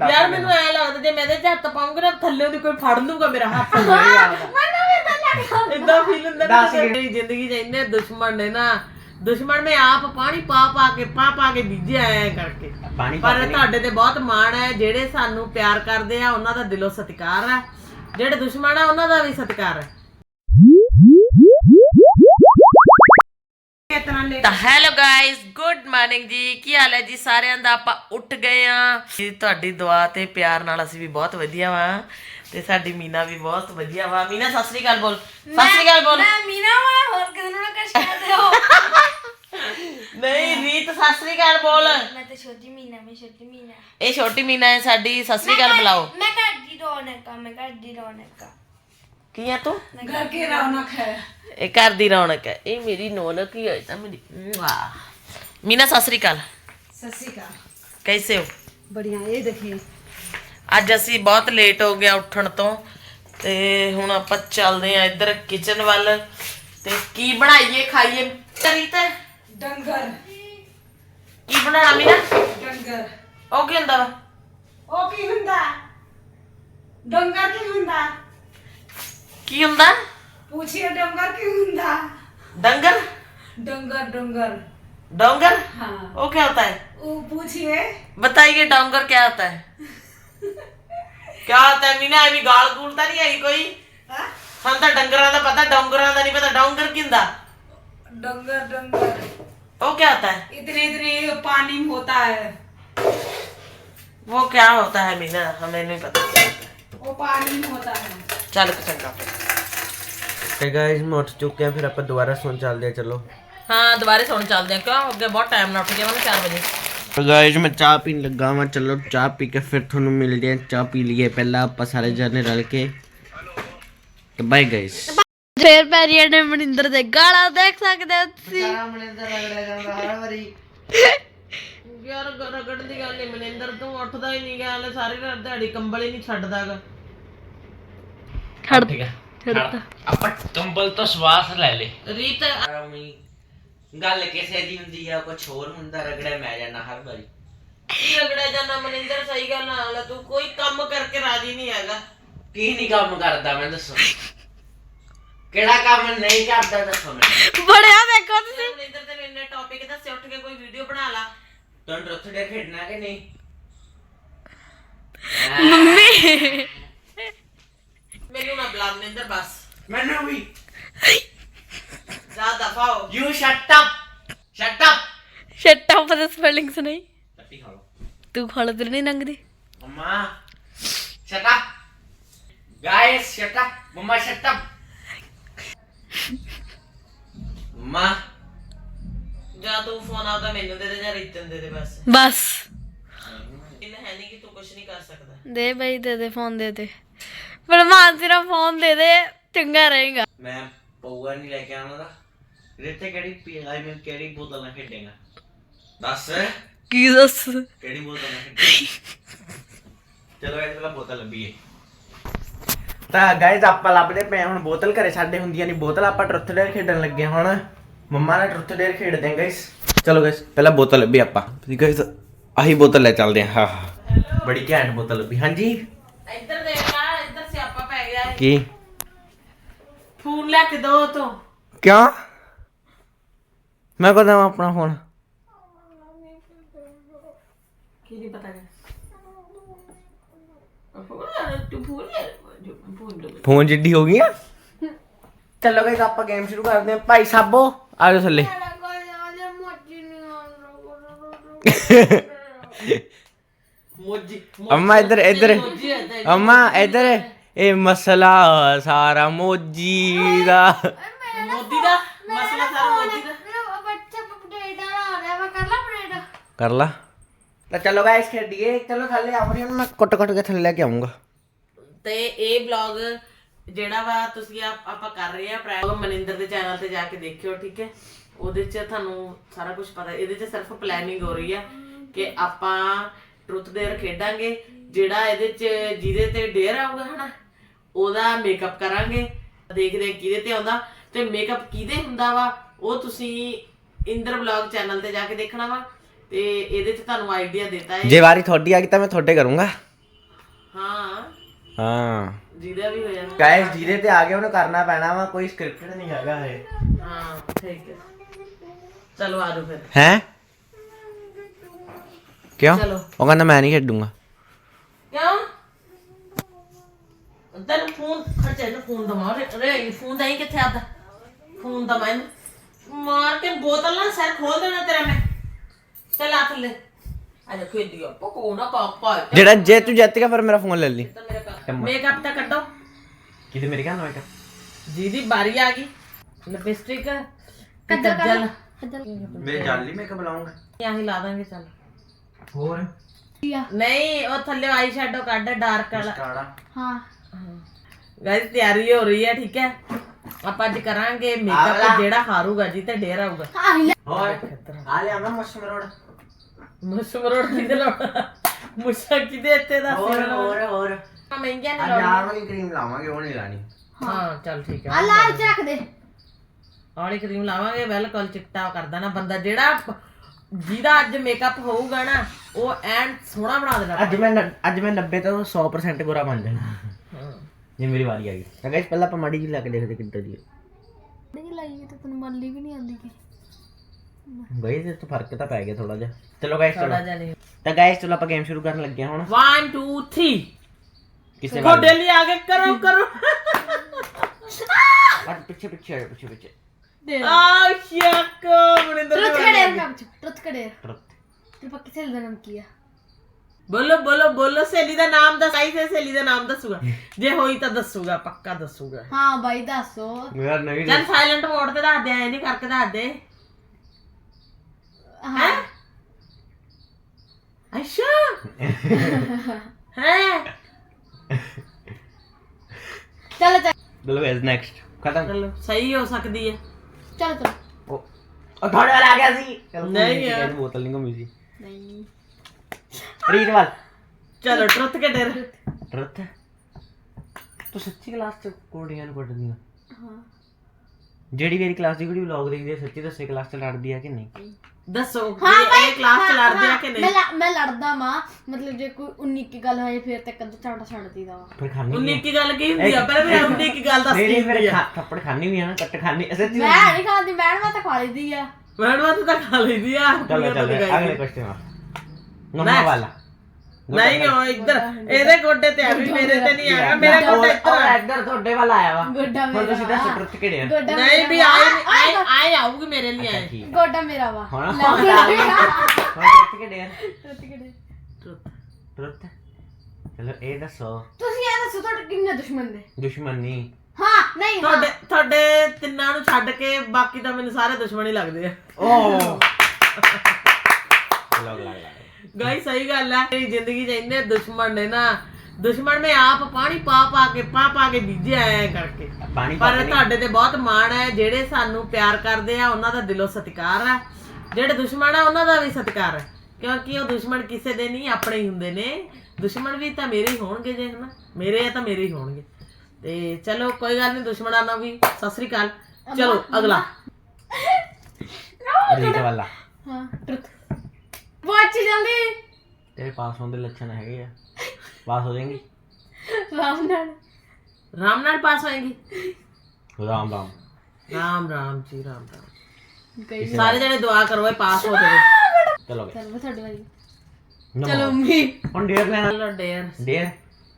ਯਾਰ ਮੈਨੂੰ ਐ ਲੱਗਦਾ ਜੇ ਮੈਂ ਇਹਦੇ 'ਚ ਹੱਥ ਪਾਉਂਗਾ ਨਾ ਥੱਲੇ ਦੀ ਕੋਈ ਫੜ ਲੂਗਾ ਮੇਰਾ ਹੱਥ। ਇਦਾਂ ਫੀਲ ਹੁੰਦਾ ਨਾ ਦੱਸ ਕਿ। ਮੇਰੀ ਜ਼ਿੰਦਗੀ 'ਚ ਇੰਨੇ ਦੁਸ਼ਮਣ ਨੇ ਨਾ ਦੁਸ਼ਮਣ ਮੈਂ ਆਪ ਪਾਣੀ ਪਾ ਪਾ ਕੇ ਪਾ ਪਾ ਕੇ ਬੀਜਿਆ ਐ ਕਰਕੇ। ਪਾਣੀ ਪਰ ਤੁਹਾਡੇ ਤੇ ਬਹੁਤ ਮਾਣ ਹੈ ਜਿਹੜੇ ਸਾਨੂੰ ਪਿਆਰ ਕਰਦੇ ਆ ਉਹਨਾਂ ਦਾ ਦਿਲੋਂ ਸਤਿਕਾਰ ਹੈ। ਜਿਹੜੇ ਦੁਸ਼ਮਣ ਆ ਉਹਨਾਂ ਦਾ ਵੀ ਸਤਿਕਾਰ ਹੈ। ਤਾਂ ਹੈਲੋ ਗਾਇਸ ਗੁੱਡ ਮਾਰਨਿੰਗ ਜੀ। ਕੀ ਹਾਲ ਹੈ ਜੀ? ਸਾਰਿਆਂ ਦਾ ਆਪਾਂ ਉੱਠ ਗਏ ਆ ਤੁਹਾਡੀ ਦੁਆ ਤੇ ਪਿਆਰ ਨਾਲ ਅਸੀਂ ਵੀ ਬਹੁਤ ਵਧੀਆ ਵਾਂ ਤੇ ਸਾਡੀ ਮੀਨਾ ਵੀ ਬਹੁਤ ਵਧੀਆ ਵਾ। ਮੀਨਾ ਸਤਿ ਸ੍ਰੀ ਅਕਾਲ ਬੋਲ। ਸਤਿ ਸ੍ਰੀ ਅਕਾਲ ਬੋਲ। ਮੈਂ ਮੀਨਾ ਵਾ ਹੋਰ ਕਿਸੇ ਨੂੰ ਨਾ ਕੁਛ ਕਰਦੇ ਹੋ ਨਹੀਂ ਰੀਤ ਸਤਿ ਸ੍ਰੀ ਅਕਾਲ ਬੋਲ। ਮੈਂ ਤਾਂ ਛੋਟੀ ਮੀਨਾ ਮੈਂ ਛੋਟੀ ਮੀਨਾ। ਇਹ ਛੋਟੀ ਮੀਨਾ ਹੈ ਸਾਡੀ। ਸਤਿ ਸ੍ਰੀ ਅਕਾਲ ਬੁਲਾਓ। ਮੈਂ ਘਰ ਦੀ ਰੌਣਕ ਆ ਮੈਂ ਘਰ ਦੀ ਰੌਣਕ ਆ। ਕੀ ਆ ਤੂੰ? ਦੀ ਰੌਣਕ ਹੈ। ਇਹ ਘਰ ਦੀ ਰੌਣਕ ਹੈ। ਇਹ ਮੇਰੀ ਨੌਲਕ ਹੀ ਹੋਈ ਤਾਂ ਮੇਰੀ ਵਾਹ ਮੀਨਾ ਸਤਿ ਸ੍ਰੀ ਅਕਾਲ। ਅਕਾਲ। ਕੈਸੇ ਹੋ? ਬੜੀਆਂ ਇਹ ਦੇਖੀ। ਅੱਜ ਅਸੀਂ ਬਹੁਤ ਲੇਟ ਹੋ ਗਿਆ ਉੱਠਣ ਤੋਂ ਤੇ ਹੁਣ ਆਪਾਂ ਚੱਲਦੇ ਆ ਇੱਧਰ ਕਿਚਨ ਵੱਲ। ਤੇ ਕੀ ਬਣਾਈਏ ਖਾਈਏ? ਤਰੀ ਤੇ ਡੰਗਰ। ਕੀ ਬਣਾਉਣਾ ਮੀਨਾ? ਡੰਗਰ। ਉਹ ਕੀ ਹੁੰਦਾ ਵਾ? ਉਹ ਕੀ ਹੁੰਦਾ? ਡੰਗਰ ਕੀ ਹੁੰਦਾ? ਕੀ ਹੁੰਦਾ ਪੁੱਛਿਏ ਡੰਗਰ ਕੀ ਹੁੰਦਾ ਡੰਗਰ डंगर डंगर डोंगर हाँ वो क्या होता है वो पूछिए बताइए डोंगर क्या होता है क्या होता है मीना अभी गाल गूलता नहीं है कोई हाँ? हम तो डंगरां ਦਾ ਪਤਾ ਡੋਂਗਰਾਂ ਦਾ ਨਹੀਂ ਪਤਾ ਡੋਂਗਰ ਕੀ ਹੁੰਦਾ डंगर डंगर वो क्या होता है इतने इतने पानी में होता है वो क्या होता है मीना हमें नहीं पता वो पानी में होता है ਚੱਲ ਚੰਗਾ ਤੇ ਗਾਇਸ ਮੈਂ ਉੱਠ ਚੁੱਕੇ ਆ ਫਿਰ ਆਪਾਂ ਦੁਬਾਰਾ ਸੌਣ ਚੱਲਦੇ ਆ ਚਲੋ। ਹਾਂ ਦੁਬਾਰੇ ਸੌਣ ਚੱਲਦੇ ਆ ਕਿਉਂ? ਅੱਗੇ ਬਹੁਤ ਟਾਈਮ ਨਾਲ ਉੱਠ ਗਿਆ ਮੈਨੂੰ 4 ਵਜੇ। ਤੇ ਗਾਇਸ ਮੈਂ ਚਾਹ ਪੀਣ ਲੱਗਾ ਵਾਂ ਚਲੋ ਚਾਹ ਪੀ ਕੇ ਫਿਰ ਤੁਹਾਨੂੰ ਮਿਲਦੇ ਆ ਚਾਹ ਪੀ ਲਈਏ ਪਹਿਲਾਂ ਆਪਾਂ ਸਾਰੇ ਜਣੇ ਰਲ ਕੇ। ਤੇ ਬਾਏ ਗਾਇਸ ਫੇਰ ਪੈਰੀਆਂ ਨੇ ਮਨਿੰਦਰ ਦੇ ਗਾਲਾਂ ਦੇਖ ਸਕਦੇ ਹੋ ਤੁਸੀਂ। ਯਾਰ ਰਗੜ ਦੀ ਗੱਲ ਨਹੀਂ ਮਨਿੰਦਰ ਤੂੰ ਉੱਠਦਾ ਹੀ ਨਹੀਂ ਗਿਆ ਹਲੇ ਸਾਰੀ ਰਾਤ ਦਿਹਾੜੀ ਕੰਬਲ ਹੀ ਨਹੀਂ ਛੱਡਦਾਗਾ ਛੱਡ ਠੀਕ ਹੈ ਆਪਾਂ ਕੰਬਲ ਤੋਂ ਸਵਾਸ ਲੈ ਲੇ। ਰੀਤ ਗੱਲ ਕਿਸੇ ਦੀ ਹੁੰਦੀ ਆ ਕੁਝ ਹੋਰ ਹੁੰਦਾ ਰਗੜਿਆ ਮੈਂ ਜਾਣਾ ਹਰ ਵਾਰੀ। ਕੀ ਰਗੜਿਆ ਜਾਂਦਾ ਮਨਿੰਦਰ ਸਹੀ ਗੱਲ ਨਾਲ ਤੂੰ ਕੋਈ ਕੰਮ ਕਰਕੇ ਰਾਜੀ ਨਹੀਂ ਹੈਗਾ। ਕੀ ਨਹੀਂ ਕੰਮ ਕਰਦਾ ਮੈਂ ਦੱਸੋ। ਕਿਹੜਾ ਕੰਮ ਨਹੀਂ ਕਰਦਾ ਦੱਸੋ ਮੈਨੂੰ। ਬੜਿਆ ਦੇਖੋ ਤੁਸੀਂ। ਮਨਿੰਦਰ ਤੇ ਇੰਨੇ ਟੌਪਿਕ ਦੱਸੇ ਉੱਠ ਕੇ ਕੋਈ ਵੀਡੀਓ ਬਣਾ ਲਾ। ਤੁਹਾਨੂੰ ਰੁੱਥ ਖੇਡਣਾ ਕਿ ਨਹੀਂ? ਮੰਮੀ। ਮੈਨੂੰ ਨਾ ਬੁਲਾ ਮਨਿੰਦਰ ਬਸ। ਮੈਨੂੰ ਵੀ। ਜਾ ਦਫਾ ਹੋ। You shut up shut up shut up ਦੇ ਸਪੈਲਿੰਗਸ ਨਹੀਂ। ਟੱਟੀ ਖਾ ਤੂੰ ਖਾਲ ਤੇ ਨਹੀਂ ਲੰਗਦੀ ਮਮਾ shut up guys shut up ਮਮਾ ਸ਼ਟ ਅਪ ਮਮਾ। ਜਾਂ ਤੂੰ ਫੋਨ ਆਉਂਦਾ ਮੈਨੂੰ ਦੇ ਦੇ ਜਾਂ ਰੀਤਨ ਦੇ ਦੇ ਬਸ। ਬਸ। ਇਹ ਹੈ ਨਹੀਂ ਕਿ ਤੂੰ ਕੁਝ ਨਹੀਂ ਕਰ ਸਕਦਾ। ਦੇ ਬਈ ਦੇ ਦੇ ਫੋਨ ਦੇ ਦੇ। ਪਰ ਮਾਨ ਤੇਰਾ ਫੋਨ ਦੇ ਦੇ ਚੰਗਾ ਰਹੇਗਾ। ਮੈਂ ਪਊਆ ਨਹੀਂ ਲੈ ਕੇ ਆਉਣਾ ਦਾ। ਰਿੱਤੇ ਕਿਹੜੀ ਪੀ ਆਈ ਮੈਂ ਕਿਹੜੀ ਬੋਤਲ ਨਾਲ ਖੇਡੇਗਾ? ਦੱਸ। ਕੀ ਦੱਸ? ਕਿਹੜੀ ਬੋਤਲ ਨਾਲ ਖੇਡੇਗਾ? ਚਲੋ ਇਹ ਪਹਿਲਾਂ ਬੋਤਲ ਲੱਭੀਏ। ਤਾਂ ਗਾਇਜ਼ ਆਪਾਂ ਲੱਭਦੇ ਪਏ ਹੁਣ ਬੋਤਲ ਘਰੇ ਸਾਡੇ ਹੁੰਦੀਆਂ ਨਹੀਂ ਬੋਤਲ ਆਪਾਂ ਟਰੁੱਥ ਡੇਅਰ ਖੇਡਣ ਲੱਗੇ ਹੁਣ। ਮੰਮਾ ਨਾਲ ਟਰੁੱਥ ਡੇਅਰ ਖੇਡਦੇ ਹਾਂ ਗਾਇਜ਼ ਚਲੋ ਗਾਇਜ਼ ਪਹਿਲਾਂ ਬੋਤਲ ਲੱਭੀ ਆਪਾਂ। ਗਾਇਜ਼ ਆਹੀ ਬੋਤਲ ਲੈ ਚੱਲਦੇ ਹਾਂ ਹਾਂ ਹਾਂ। ਬੜੀ ਘੈਂਟ ਬੋਤਲ ਲੱਭੀ। ਹਾਂਜੀ? ਇੱਧਰ ਦੇਖ ਆ ਇੱਧਰ ਸਿਆਪਾ ਪੈ ਗਿਆ ਹੈ ਕੀ? ਫੋਨ ਲੈ ਕੇ ਦੋ ਤੋਂ ਕਿਉਂ? ਮੈਂ ਕੋ ਦਵਾਂ ਆਪਣਾ ਫੋਨ? ਕੀ ਨਹੀਂ ਪਤਾ ਕਿ ਫੋਨ ਤੂੰ ਫੋਨ ਲੈ ਫੋਨ ਲੈ ਫੋਨ ਜਿੱਡੀ ਹੋ ਗਈ ਆ ਚਲੋ ਗਾਇਜ਼ ਆਪਾਂ ਗੇਮ ਸ਼ੁਰੂ ਕਰਦੇ ਹਾਂ। ਭਾਈ ਸਾਬੋ। ਆ ਜਾਓ ਥੱਲੇ। ਮੋਜੀ ਅੰਮਾ ਇੱਧਰ ਇੱਧਰ। ਅੰਮਾ ਇੱਧਰ। ਇਹ ਮਸਲਾ ਸਾਰਾ ਮੋਜੀ ਦਾ। ਮੋਦੀ ਦਾ? ਮਸਲਾ ਸਾਰਾ ਮੋਦੀ ਦਾ? ਕਰ ਲਾ ਤਾਂ ਚਲੋ ਗਾਇਸ ਖੇਡੀਏ। ਚਲੋ ਥੱਲੇ ਆਓ ਹੁਣ ਮੈਂ ਕੁੱਟ ਕੁੱਟ ਕੇ ਥੱਲੇ ਲੈ ਕੇ ਆਉਂਗਾ ਤੇ ਇਹ ਵਲੌਗ ਜਿਹੜਾ ਵਾ ਤੁਸੀਂ ਆਪ- ਆਪਾਂ ਕਰ ਰਹੇ ਆ ਪ੍ਰਾਈਮ ਮਨਿੰਦਰ ਦੇ ਚੈਨਲ ਤੇ ਜਾ ਕੇ ਦੇਖਿਓ ਠੀਕ ਹੈ? ਉਹਦੇ 'ਚ ਤੁਹਾਨੂੰ ਸਾਰਾ ਕੁਝ ਪਤਾ। ਇਹਦੇ 'ਚ ਸਿਰਫ ਪਲੈਨਿੰਗ ਹੋ ਰਹੀ ਆ ਕਿ ਆਪਾਂ ਟਰੁੱਥ ਡੇਅਰ ਖੇਡਾਂਗੇ ਜਿਹੜਾ ਇਹਦੇ 'ਚ ਜਿਹਦੇ ਤੇ ਡੇਅਰ ਆਊਗਾ ਹਨਾ? ਉਹਦਾ ਮੇਕਅਪ ਕਰਾਂਗੇ ਦੇਖਦੇ ਹਾਂ ਕਿਹਦੇ ਤੇ ਆਉਂਦਾ। ਤੇ ਮੇਕਅਪ ਕਿਹਦੇ ਹੁੰਦਾ ਵਾ ਉਹ ਤੁਸੀਂ ਇੰਦਰ ਵਲੌਗ ਚੈਨਲ ਤੇ ਜਾ ਕੇ ਦੇਖਣਾ ਵਾ। ਤੇ ਇਹਦੇ 'ਚ ਤੁਹਾਨੂੰ ਆਈਡੀਆ ਦਿੱਤਾ ਹੈ। ਜੇ ਵਾਰੀ ਤੁਹਾਡੀ ਆ ਗਈ ਤਾਂ ਮੈਂ ਤੁਹਾਡੇ ਕਰੂੰਗਾ। ਹਾਂ। ਜਿਹਦਾ ਵੀ ਹੋ ਜਾਣਾ ਗਾਇਸ ਜਿਹਦੇ ਤੇ ਆ ਗਿਆ ਉਹਨੂੰ ਕਰਨਾ ਪੈਣਾ ਵਾ ਕੋਈ ਸਕ੍ਰਿਪਟਡ ਨਹੀਂ ਹੈਗਾ ਇਹ। ਹਾਂ ਠੀਕ ਹੈ। ਚਲੋ ਆ ਜਾਓ ਫਿਰ। ਹੈ? ਕਿਉਂ? ਚਲੋ। ਉਹ ਕਹਿੰਦਾ ਮੈਂ ਨਹੀਂ ਖੇਡੂੰਗਾ। ਕਿਉਂ? ਤੈਨੂੰ ਫੋਨ ਖਰਚੇ ਨੂੰ ਫੋਨ ਦਵਾ ਰੇ ਫੋਨ ਦਾ ਹੀ ਕਿੱਥੇ ਆਦਾ ਫੋਨ ਦਾ ਮੈਂ ਮਾਰ ਕੇ ਬੋਤਲ ਨਾਲ ਸਿਰ ਖੋਲ ਦੇਣਾ ਤੇਰਾ ਮੈਂ। ਚੱਲ ਆ ਥੱਲੇ। ਆ ਜਾ ਖੇਡੀ ਆ? ਪਕੋ ਨਾ ਪਾਪਾ ਜਿਹੜਾ ਜੇ ਤੂੰ ਜਿੱਤ ਗਿਆ ਫਿਰ ਮੇਰਾ ਫੋਨ ਲੈ ਲਈ। ਮੇਕਅਪ ਤਾਂ ਕੱਢੋ। ਕਿਤੇ ਮੇਰੇ ਕਹਿੰਦਾ ਮੈਂ ਜਿਹਦੀ ਬਾਰੀ ਆ ਗਈ। ਲਿਪਸਟਿਕ ਕੱਜਲ ਮੇਰੇ ਜਾਲੀ। ਮੇਕਅਪ ਲਾਉਂਗਾ ਆਹੀ ਲਾ ਦਾਂਗੇ ਚੱਲ। ਹੋਰ? ਨਹੀਂ ਉਹ ਥੱਲੇ ਆਈ ਸ਼ੈਡੋ ਕੱਢ ਡਾਰਕ ਵਾਲਾ। ਕਾੜਾ ਹਾਂ। ਗਾਇਸ ਤਿਆਰੀ ਹੋ ਰਹੀ ਹੈ ਠੀਕ ਹੈ? ਆਪਾਂ ਅੱਜ ਕਰਾਂਗੇ ਮੇਕਅਪ ਜਿਹੜਾ ਹਾਰੂਗਾ ਜੀ ਤੇ ਡੇਰ ਆਊਗਾ ਹੋਰ ਆ ਲਿਆ ਮੈਂ ਮਸ਼ਮਰੋੜ ਮੁਸਮਰੋੜ ਕਿਤੇ ਲਾਉਣਾ ਮੁਸਾ ਕਿਤੇ ਇੱਥੇ ਦਾ ਹੋਰ ਹੋਰ ਹੋਰ। ਮਹਿੰਗੀਆਂ ਆ ਨਹੀਂ ਲਾਉਣੀ ਯਾਰ ਵਾਲੀ ਕਰੀਮ ਲਾਵਾਂਗੇ ਉਹ ਨਹੀਂ ਲਾਣੀ। ਹਾਂ ਚੱਲ ਠੀਕ ਹੈ। ਆ ਲਾਲ ਚ ਰੱਖ ਦੇ। ਆਲੀ ਕਰੀਮ ਲਾਵਾਂਗੇ ਬਿਲਕੁਲ ਚਿੱਟਾ ਕਰ ਦੇਣਾ ਬੰਦਾ। ਜਿਹੜਾ ਜਿਹਦਾ ਅੱਜ ਮੇਕਅਪ ਹੋਊਗਾ ਨਾ ਉਹ ਐਨ ਸੋਹਣਾ ਬਣਾ ਦੇਣਾ। ਅੱਜ ਮੈਂ ਨ- ਅੱਜ ਮੈਂ 90 ਤੋਂ 100% ਗੋਰਾ ਬਣ ਜਾਣਾ। ਜੇ ਮੇਰੀ ਵਾਰੀ ਆ ਗਈ। ਤਾਂ ਗਾਇਸ ਪਹਿਲਾਂ ਆਪਾਂ ਮਾੜੀ ਜੀ ਲਾ ਕੇ ਦੇਖਦੇ ਕਿੱਦਾਂ ਦੀ ਨਹੀਂ ਲਾਈ ਤਾਂ ਤੈਨੂੰ ਮੱਲੀ ਵੀ ਨਹੀਂ ਆਉਂਦੀ ਕਿ। ਗਾਇਸ ਇਹ ਤੋਂ ਫ਼ਰਕ ਤਾਂ ਪੈ ਗਿਆ ਥੋੜਾ ਜਿਹਾ। ਚਲੋ ਗਾਇਸ ਥੋੜਾ ਚਲੋ ਤਾਂ ਗਾਇਸ ਚਲੋ ਆਪਾਂ ਗੇਮ ਸ਼ੁਰੂ ਕਰਨ ਲੱਗੇ ਹਾਂ ਹੁਣ। 1 2 3 ਕਿਸੇ ਤੁਹਾਡੇ ਲਈ ਆ ਕੇ ਕਰੋ ਕਰੋ। ਅੱਜ ਪਿੱਛੇ ਪਿੱਛੇ ਆਇਓ, ਪਿੱਛੇ ਪਿੱਛੇ। ਦੇ ਆ। ਸ਼ੱਕ ਮਨਿੰਦਰ ਟਰੁੱਥ ਦੀ ਕੜੇ ਵਾਰੀ। ਕੰਮ ਚ ਟਰੁੱਥ ਕੜੇ ਟਰੁੱਥ ਤੇ ਪੱਕੀ ਸੇਲ ਦਾ ਨਾਮ ਕੀ ਆ? ਬੋਲੋ ਬੋਲੋ ਬੋਲੋ ਸਹੇਲੀ ਦਾ ਨਾਮ ਦੱਸ ਆਈ ਸਹੇਲੀ ਦਾ ਨਾਮ ਦੱਸੂਗਾ। ਜੇ ਹੋਈ ਤਾਂ ਦੱਸੂਗਾ ਪੱਕਾ ਦੱਸੂਗਾ। ਹਾਂ ਬਾਈ ਦੱਸੋ। ਯਾਰ ਨਹੀਂ ਚੱਲ ਸਾਇਲੈਂਟ ਮੋਡ ਤੇ ਦੱਸ ਦੇ ਐ ਨਹੀਂ ਕਰਕੇ ਦੱਸ ਦੇ। ਹਾਂ। ਅੱਛਾ। ਹੈ? ਚਲੋ ਚਲ। ਚਲੋ ਗਾਇਸ ਨੈਕਸਟ ਖਤਮ। ਚਲੋ ਸਹੀ ਹੋ ਸਕਦੀ ਹੈ। ਚਲੋ ਚਲੋ। ਉਹ ਆ ਗਿਆ ਸੀ। ਨਹੀਂ ਯਾਰ। ਬੋਤਲ ਨਹੀਂ ਘੁੰਮੀ ਸੀ। ਨਹੀਂ। ਰੀਤ ਵਾਲ। ਚਲੋ ਟਰੁੱਥ ਕੇ ਡਰ। ਟਰੁੱਥ ਤੂੰ ਸੱਚੀ ਕਲਾਸ ਚ ਕੋੜੀਆਂ ਨੂੰ ਕੱਢਦੀ ਆ? ਹਾਂ। ਜਿਹੜੀ ਮੇਰੀ ਕਲਾਸ ਦੀ ਕੁੜੀ ਵਲੌਗ ਦੇਖਦੀ ਹੈ ਸੱਚੀ ਦੱਸੇ ਕਲਾਸ ਚ ਲੜਦੀ ਆ ਕਿ ਨਹੀਂ? ਦੱਸੋ ਬਾਈ ਇਹ ਕਲਾਸ ਚ ਲੜਦੇ ਆ ਹਾਂ, ਕਿ ਮੈਂ ਨਹੀਂ ਲ- ਮੈਂ ਲੜਦਾ ਮਾਂ ਮਤਲਬ ਜੇ ਕੋਈ 19 ਕੀ ਗੱਲ ਹੋਏ ਫਿਰ ਤੇ ਕਦੋਂ ਛਾਂਟਾ ਛੱਡ ਦੀਦਾ ਵਾ। ਫਿਰ ਖਾਣੀ ਉਨੀ ਕੀ ਗੱਲ ਕੀ ਹੁੰਦੀ ਆ? ਪਹਿਲਾਂ ਵੀ ਉਨੀ ਕੀ ਗੱਲ ਦੱਸ ਨਹੀਂ ਕੀ ਹੁੰਦੀ ਫਿਰ ਆ ਖਾ- ਥੱਪੜ ਖਾਣੀ ਵੀ ਆ ਨਾ ਕੱਟ ਖਾਣੀ ਸੱਚੀ ਮੈਂ ਨਹੀਂ ਖਾਂਦੀ ਮੈਡਮ ਤਾਂ ਖਾ ਲਈਦੀ ਆ। ਮੈਡਮਾਂ ਤਾਂ ਖਾ ਲੈਂਦੀ ਆ। ਚਲੋ ਚਲੋ ਅਗਲੇ। ਕੁਐਸਚਨ ਆ। ਨੰਬਰ ਵਾਲਾ। ਨਹੀਂ ਉਹ ਇੱਧਰ ਇਹਦੇ ਗੋਡੇ ਤੇ ਆ ਵੀ ਮੇਰੇ ਤੇ ਨਹੀਂ ਆਇਆ ਮੇਰਾ ਗੋਡਾ ਇੱਧਰ ਆ। ਇੱਧਰ ਤੁਹਾਡੇ ਵੱਲ ਆਇਆ ਵਾ। ਗੋਡਾ ਹੁਣ ਤੁਸੀਂ ਦੱਸੋ ਟਰੁੱਥ ਕਿਹੜੇ ਆ। ਗੋਡਾ ਨਹੀਂ ਵੀ ਮੇਰਾ ਆਏ ਵਾ। ਆਏ ਆਏ ਆਊਗੀ ਮੇਰੇ ਲਈ ਅੱਛਾ ਆਏ। ਠੀਕ। ਗੋਡਾ ਮੇਰਾ ਵਾ। ਹੁਣ ਹੁਣ ਟਰੁੱਥ ਕਿਹੜੇ ਆ? ਟਰੁੱਥ ਚਲੋ ਇਹ ਦੱਸੋ। ਤੁਸੀਂ ਇਹ ਦੱਸੋ ਤੁਹਾਡੇ ਕਿੰਨੇ ਦੁਸ਼ਮਣ ਨੇ? ਦੁਸ਼ਮਣ। ਨਹੀਂ ਹਾਂ ਨਹੀਂ ਹਾਂ। ਤੁਹਾਡੇ ਤੁਹਾਡੇ ਤਿੰਨਾਂ ਨੂੰ ਛੱਡ ਕੇ ਬਾਕੀ ਤਾਂ ਮੈਨੂੰ ਸਾਰੇ ਦੁਸ਼ਮਣ ਹੀ ਲੱਗਦੇ ਆ। ਓ ਗਾਈ ਸਹੀ ਗੱਲ ਹੈ ਮੇਰੀ ਜ਼ਿੰਦਗੀ 'ਚ ਇੰਨੇ ਦੁਸ਼ਮਣ ਨੇ ਨਾ ਦੁਸ਼ਮਣ ਮੈਂ ਆਪ ਪਾਣੀ ਪਾ ਪਾ ਕੇ ਪਾ ਪਾ ਕੇ ਬੀਜੇ ਆਇਆ ਕਰਕੇ। ਪਾਣੀ ਪਰ ਪਾ ਕੇ ਤੁਹਾਡੇ ਤੇ ਬਹੁਤ ਮਾਣ ਹੈ ਜਿਹੜੇ ਸਾਨੂੰ ਪਿਆਰ ਕਰਦੇ ਆ ਉਹਨਾਂ ਦਾ ਦਿਲੋਂ ਸਤਿਕਾਰ ਹੈ ਜਿਹੜੇ ਦੁਸ਼ਮਣ ਆ ਉਹਨਾਂ ਦਾ ਵੀ ਸਤਿਕਾਰ ਹੈ ਕਿਉਂਕਿ ਉਹ ਦੁਸ਼ਮਣ ਕਿਸੇ ਦੇ ਨਹੀਂ ਆਪਣੇ ਹੀ ਹੁੰਦੇ ਨੇ। ਦੁਸ਼ਮਣ ਵੀ ਤਾਂ ਮੇਰੇ ਹੀ ਹੋਣਗੇ ਜੇ ਹਨਾ? ਮੇਰੇ ਆ ਤਾਂ ਮੇਰੇ ਹੀ ਹੋਣਗੇ। ਤੇ ਚਲੋ ਕੋਈ ਗੱਲ ਨਹੀਂ ਦੁਸ਼ਮਣਾਂ ਨਾਲ ਵੀ ਸਤਿ ਸ੍ਰੀ ਅਕਾਲ। ਚਲੋ ਅਗਲਾ। ਰੀਤ ਵਾਲਾ। ਹਾਂ ਟਰੁੱਥ ਵਾਚ ਜਲਦੀ ਤੇਰੇ ਪਾਸ ਹੋਣ ਦੇ ਲੱਛਣ ਹੈਗੇ ਆ। ਪਾਸ ਹੋ ਜਾਏਂਗੀ? ਰਾਮ ਨਾਲ। ਰਾਮ ਨਾਲ ਪਾਸ ਹੋਏਗੀ? ਰਾਮ ਰਾਮ। ਰਾਮ ਰਾਮ ਜੀ ਰਾਮ ਰਾਮ। ਗਈ। ਸਾਰੇ ਜਣੇ ਦੁਆ ਕਰੋ ਇਹ ਪਾਸ ਹੋ ਜਾਵੇ। ਚਲੋ ਗਏ ਚਲ ਤੁਹਾਡੇ ਵਾਲੀ ਚਲੋ ਮੰਮੀ। ਹੁਣ ਡੇਰ ਲੈਣਾ। ਚਲੋ ਡੇਰ। ਡੇਰ।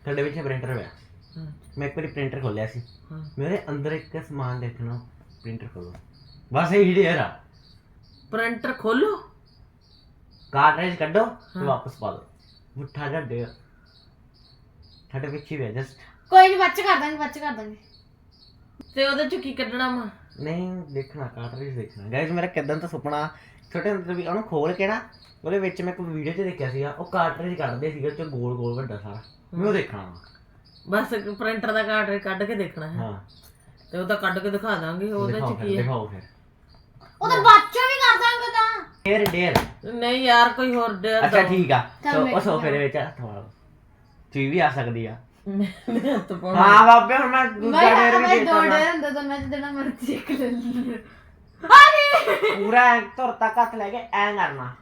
ਤੁਹਾਡੇ ਵਿੱਚ ਪ੍ਰਿੰਟਰ ਹੋਇਆ ਹਾਂ, ਮੈਂ ਇੱਕ ਵਾਰੀ ਪ੍ਰਿੰਟਰ ਖੋਲਿਆ ਸੀ। ਹਾਂ। ਮੇਰੇ ਅੰਦਰ ਇੱਕ ਸਮਾਨ ਦੇਖਣਾ। ਪ੍ਰਿੰਟਰ ਖੋਲੋ। ਬਸ ਇਹ ਹੀ ਡੇਰ ਆ। ਪ੍ਰਿੰਟਰ ਖੋਲੋ। ਕਾਰਟ੍ਰਿਜ ਕੱਢੋ ਤੇ ਵਾਪਸ ਪਾ ਦਿਓ। ਮੁੱਠਾ ਜਿਹਾ ਡੇਰ। ਤੁਹਾਡੇ ਵਿੱਚ ਹੀ ਹੈ ਜਸਟ ਕੋਈ ਨਹੀਂ ਬੱਚ ਕਰ ਦਾਂਗੇ ਬੱਚ ਕਰ ਦਾਂਗੇ। ਤੇ ਉਹਦੇ ਚ ਕੀ ਕੱਢਣਾ ਵਾ? ਨਹੀਂ ਦੇਖਣਾ ਕਾਰਟ੍ਰਿਜ ਦੇਖਣਾ। ਗਾਇਜ਼ ਮੇਰਾ ਕਿਦਾਂ ਤਾਂ ਸੁਪਨਾ? ਛੋਟੇ ਹੁੰਦੇ ਤੋਂ ਵੀ ਉਹਨੂੰ ਖੋਲ ਕੇ ਨਾ ਉਹਦੇ ਵਿੱਚ ਮੈਂ ਇੱਕ ਵੀਡੀਓ 'ਚ ਦੇਖਿਆ ਸੀਗਾ ਉਹ ਕਾਰਟ੍ਰਿਜ ਕੱਢਦੇ ਸੀਗੇ ਉਹ 'ਚ ਗੋਲ ਗੋਲ ਵੱਡਾ ਸਾਰਾ। ਮੈਂ ਉਹ ਦੇਖਣਾ ਵਾ। ਬਸ ਪ੍ਰਿੰਟਰ ਦਾ ਕਾਰਡ ਕੱਢ ਕੇ ਦੇਖਣਾ ਹੈ। ਹਾਂ। ਤੇ ਉਹਦਾ ਕੱਢ ਕੇ ਦਿਖਾ ਦਾਂਗੇ ਉਹਦੇ ਦਿਖਾਓ ਚ ਫਿਰ ਕੀ ਹੈ। ਦਿਖਾਓ ਫਿਰ। ਉਹਦਾ ਬੱਚਾ ਡੇਰ ਡੇਰ। ਨਹੀਂ ਯਾਰ ਕੋਈ ਹੋਰ ਡੇਰ ਅੱਛਾ ਠੀਕ ਆ। ਸੋ ਉਹ ਸੋਫੇ ਦੇ ਵਿੱਚ ਹੱਥ ਮਾਰੋ ਚੀ ਵੀ ਆ ਸਕਦੀ ਆ। ਹਾਂ ਬਾਬੇ ਹੁਣ ਮੈਂ ਦੂਜਾ ਡੇਰ ਵੀ ਮੈਂ ਦੋ ਦੇਖਣਾ ਡੇ ਹੁੰਦਾ ਤਾਂ ਮੈਂ ਜਿਹੜਾ ਮਰਜ਼ੀ ਇੱਕ ਲੈ ਲੂੰ ਪੂਰਾ ਐਂ ਧੁਰ ਤੱਕ ਹੱਥ ਲੈ ਕੇ ਐਂ ਕਰਨਾ।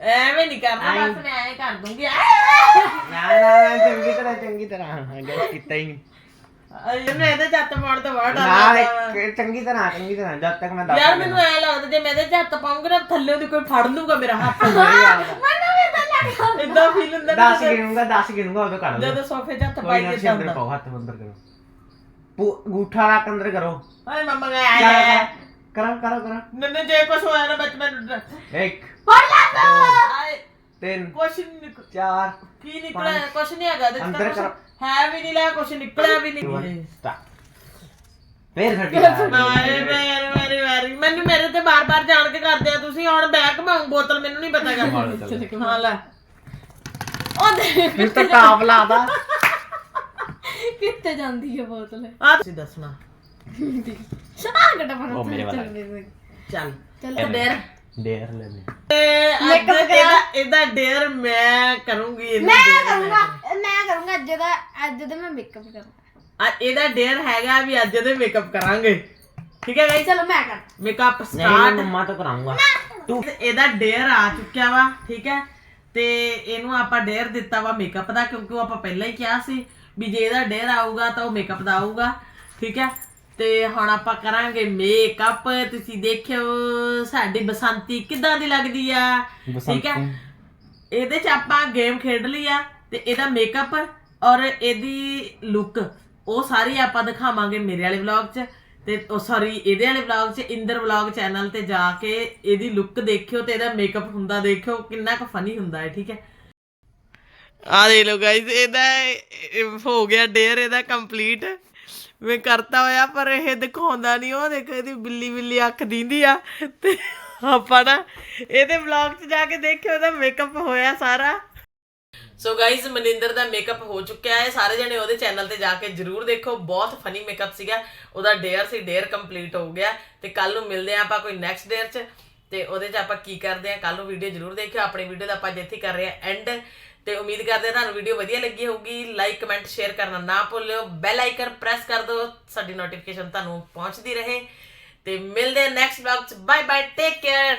ਐਵੇਂ ਨਹੀਂ ਕਰਨਾ। ਬਸ ਮੈਂ ਐਂ ਕਰ ਦੂੰਗੀ। ਨਾ ਨਾ ਚੰਗੀ ਤਰ੍ਹਾਂ ਚੰਗੀ ਤਰ੍ਹਾਂ। ਗਾਇਸ ਕੀਤਾ ਹੀ ਨਹੀਂ। ਇਹਨੂੰ ਇਹਦੇ ਚੱਤ ਪਾਉਣ ਤੋਂ ਬਾਅਦ ਡਰ ਨਾ ਲੱਗਦਾ ਇੱਕ ਚੰਗੀ ਤਰ੍ਹਾਂ ਚੰਗੀ ਤਰ੍ਹਾਂ ਜਦ ਤੱਕ ਮੈਂ ਦੱਸ ਯਾਰ ਮੈਨੂੰ ਐ ਲੱਗਦਾ ਜੇ ਮੈਂ ਇਹਦੇ ਚੱਤ ਪਾਉਂਗਾ ਨਾ ਥੱਲੇ ਉਹਦੀ ਕੋਈ ਫੜ ਲੂਗਾ ਮੇਰਾ ਹੱਥ। ਇਦਾਂ ਫੀਲ ਹੁੰਦਾ ਨਾ 10 ਗਿਣੂੰਗਾ 10 ਗਿਣੂੰਗਾ ਉਦੋਂ ਕੱਢ ਲਓ ਜਦੋਂ ਸੋਫੇ ਹੱਥ ਕੋਈ ਪਾਈ ਨਾ ਤੁਸੀਂ ਅੰਦਰ ਪਾਓ ਹੱਥ ਅੰਦਰ ਕਰੋ। ਪੂ- ਅੰਗੂਠਾ ਰੱਖ ਅੰਦਰ ਕਰੋ। ਹਾਏ ਮੰਮਾ ਕਿਆ ਗਏ ਕਰੋ। ਕਰੋ ਕਰੋ ਨੰਨੇ ਜੇ ਕੁਛ ਹੋਇਆ ਨਾ ਵਿੱਚ ਮੈਨੂੰ ਡਰ- ਇੱਕ। ਫੜ ਲੈ ਆਏ ਤਿੰਨ ਕੁਛ ਨਹੀਂ ਨਿਕ- ਚਾਰ ਕੀ ਨਿਕਲਿਆ? ਕੁਛ ਨਹੀਂ ਹੈਗਾ ਇਹਦੇ 'ਚ ਤਾਂ ਅੰਦਰ ਕੁਛ ਕਰੋ। ਹੈ ਵੀ ਨਹੀਂ ਲਿਆ ਕੁਛ ਨਿਕਲਿਆ ਵੀ ਨਹੀਂ ਸਟਾਰਟ ਫੇਰ ਛੱਡੀ ਮਾਰੇ ਮਾਰੇ ਮਾਰੇ ਮਾਰੇ ਮੈਨੂੰ ਮੇਰੇ ਤੇ ਬਾਰ-ਬਾਰ ਜਾਣ ਕੇ ਕਰਦੇ ਆ ਤੁਸੀਂ ਹੁਣ ਬੈਕ ਮਾਉਂ ਬੋਤਲ ਮੈਨੂੰ ਨਹੀਂ ਪਤਾ ਕਰ ਹਾਂ ਲੈ। ਉਹ ਦੇ ਫਿਰ ਤਾਂ ਟਾਪ ਲਾਦਾ। ਕਿੱਥੇ ਜਾਂਦੀ ਹੈ ਬੋਤਲ? ਆ ਤੁਸੀਂ ਦੱਸਣਾ। ਸਾਹ ਘਟਾ ਪਰ ਉਹ ਮੇਰੇ ਵਾਲਾ। ਚੱਲ ਚੱਲ। ਡੇਰ ਡੇਰ ਲੈ ਲੈ ਤੇ ਅੱਜ ਇਹਦਾ ਇਹਦਾ ਡੇਰ ਮੈਂ ਕਰੂੰਗੀ ਇਹਨੂੰ ਮੈਂ ਕਰੂੰਗਾ ਮੈਂ ਕਰੂੰਗਾ ਅੱਜ ਦਾ ਅੱਜ ਦਾ ਮੈਂ ਮੇਕਅਪ ਕਰੂੰਗਾ। ਆ ਇਹਦਾ ਡੇਰ ਹੈਗਾ ਵੀ ਅੱਜ ਇਹਦੇ ਮੇਕਅਪ ਕਰਾਂਗੇ। ਠੀਕ ਹੈ ਗਾਇਸ ਚਲੋ ਮੈਂ ਕਰ ਮੇਕਅਪ ਨਹੀਂ ਮੈਂ ਸਟਾਰਟ ਮੰਮਾ ਤੋਂ ਕਰਾਉਂਗਾ ਤੂੰ ਇਹਦਾ ਡੇਅਰ ਆ ਚੁੱਕਿਆ ਵਾ ਠੀਕ ਹੈ? ਤੇ ਇਹਨੂੰ ਆਪਾਂ ਡੇਅਰ ਦਿੱਤਾ ਵਾ ਮੇਕਅਪ ਦਾ ਕਿਉਂਕਿ ਉਹ ਆਪਾਂ ਪਹਿਲਾਂ ਹੀ ਕਿਹਾ ਸੀ ਵੀ ਜੇ ਇਹਦਾ ਡੇਅਰ ਆਊਗਾ ਤਾਂ ਉਹ ਮੇਕਅਪ ਦਾ ਆਊਗਾ ਠੀਕ ਹੈ? ਤੇ ਹੁਣ ਆਪਾਂ ਕਰਾਂਗੇ ਮੇਕਅਪ ਤੁਸੀਂ ਦੇਖਿਓ ਸਾਡੀ ਬਸੰਤੀ ਕਿੱਦਾਂ ਦੀ ਲੱਗਦੀ ਆ? ਠੀਕ ਹੈ ਇਹਦੇ ਚ ਆਪਾਂ ਗੇਮ ਖੇਡ ਲਈ ਆ ਤੇ ਇਹਦਾ ਮੇਕਅਪ ਔਰ ਇਹਦੀ ਲੁੱਕ ਉਹ ਸਾਰੀ ਆਪਾਂ ਦਿਖਾਵਾਂਗੇ ਮੇਰੇ ਵਾਲੇ ਵਲੌਗ 'ਚ। ਤੇ ਉਹ ਸੌਰੀ ਇਹਦੇ ਵਾਲੇ ਵਲੌਗ 'ਚ ਇੰਦਰ ਵਲੌਗ ਚੈਨਲ ਤੇ ਜਾ ਕੇ ਇਹਦੀ ਲੁੱਕ ਦੇਖਿਓ ਤੇ ਇਹਦਾ ਮੇਕਅਪ ਹੁੰਦਾ ਦੇਖਿਓ ਕਿੰਨਾ ਕੁ ਫਨੀ ਹੁੰਦਾ ਹੈ ਠੀਕ ਹੈ? ਆ ਦੇ ਲੋ ਗਾਇਸ ਇਹਦਾ ਇਹ ਹੋ ਗਿਆ ਡੇਅਰ ਇਹਦਾ ਕੰਪਲੀਟ ਮੈਂ ਕਰਤਾ ਹੋਇਆ, ਪਰ ਇਹ ਦਿਖਾਉਂਦਾ ਨਹੀਂ ਉਹ ਦੇਖੋ ਇਹਦੀ ਬਿੱਲੀ ਬਿੱਲੀ ਅੱਖ ਦਿੰਦੀ ਆ, ਤੇ ਆਪਾਂ ਨਾ ਇਹਦੇ ਵਲੌਗ 'ਚ ਜਾ ਕੇ ਦੇਖਿਓ, ਇਹਦਾ ਮੇਕਅਪ ਹੋਇਆ ਸਾਰਾ। ਸੋ ਗਾਇਜ਼ ਮਨਿੰਦਰ ਦਾ ਮੇਕਅਪ ਹੋ ਚੁੱਕਿਆ ਹੈ। ਸਾਰੇ ਜਣੇ ਉਹਦੇ ਚੈਨਲ ਤੇ ਜਾ ਕੇ ਜਰੂਰ ਦੇਖੋ। ਬਹੁਤ ਫਨੀ ਮੇਕਅਪ ਸੀਗਾ। ਉਹਦਾ ਡੇਅਰ ਸੀ ਡੇਅਰ ਕੰਪਲੀਟ ਹੋ ਗਿਆ। ਤੇ ਕੱਲ ਨੂੰ ਮਿਲਦੇ ਆ ਆਪਾਂ ਕੋਈ ਨੈਕਸਟ ਡੇਅਰ 'ਚ। ਤੇ ਉਹਦੇ 'ਚ ਆਪਾਂ ਕੀ ਕਰਦੇ ਆ ਕੱਲ ਨੂੰ ਵੀਡੀਓ ਜਰੂਰ ਦੇਖਿਓ। ਆਪਣੀ ਵੀਡੀਓ ਦਾ ਆਪਾਂ ਜਿੱਥੇ ਕਰ ਰਹੇ ਆ ਐਂਡ ਤੇ ਉਮੀਦ ਕਰਦੇ ਹਾਂ ਤੁਹਾਨੂੰ ਵੀਡੀਓ ਵਧੀਆ ਲੱਗੀ ਹੋਊਗੀ। ਲਾਈਕ ਕਮੈਂਟ ਸ਼ੇਅਰ ਕਰਨਾ ਨਾ ਭੁੱਲਿਓ। ਬੈਲ ਆਈਕਨ ਪ੍ਰੈਸ ਕਰ ਦਿਓ, ਸਾਡੀ ਨੋਟੀਫਿਕੇਸ਼ਨ ਤੁਹਾਨੂੰ ਪਹੁੰਚਦੀ ਰਹੇ। ਤੇ ਮਿਲਦੇ ਆ ਨੈਕਸਟ ਵਲੌਗ 'ਚ। Bye bye take care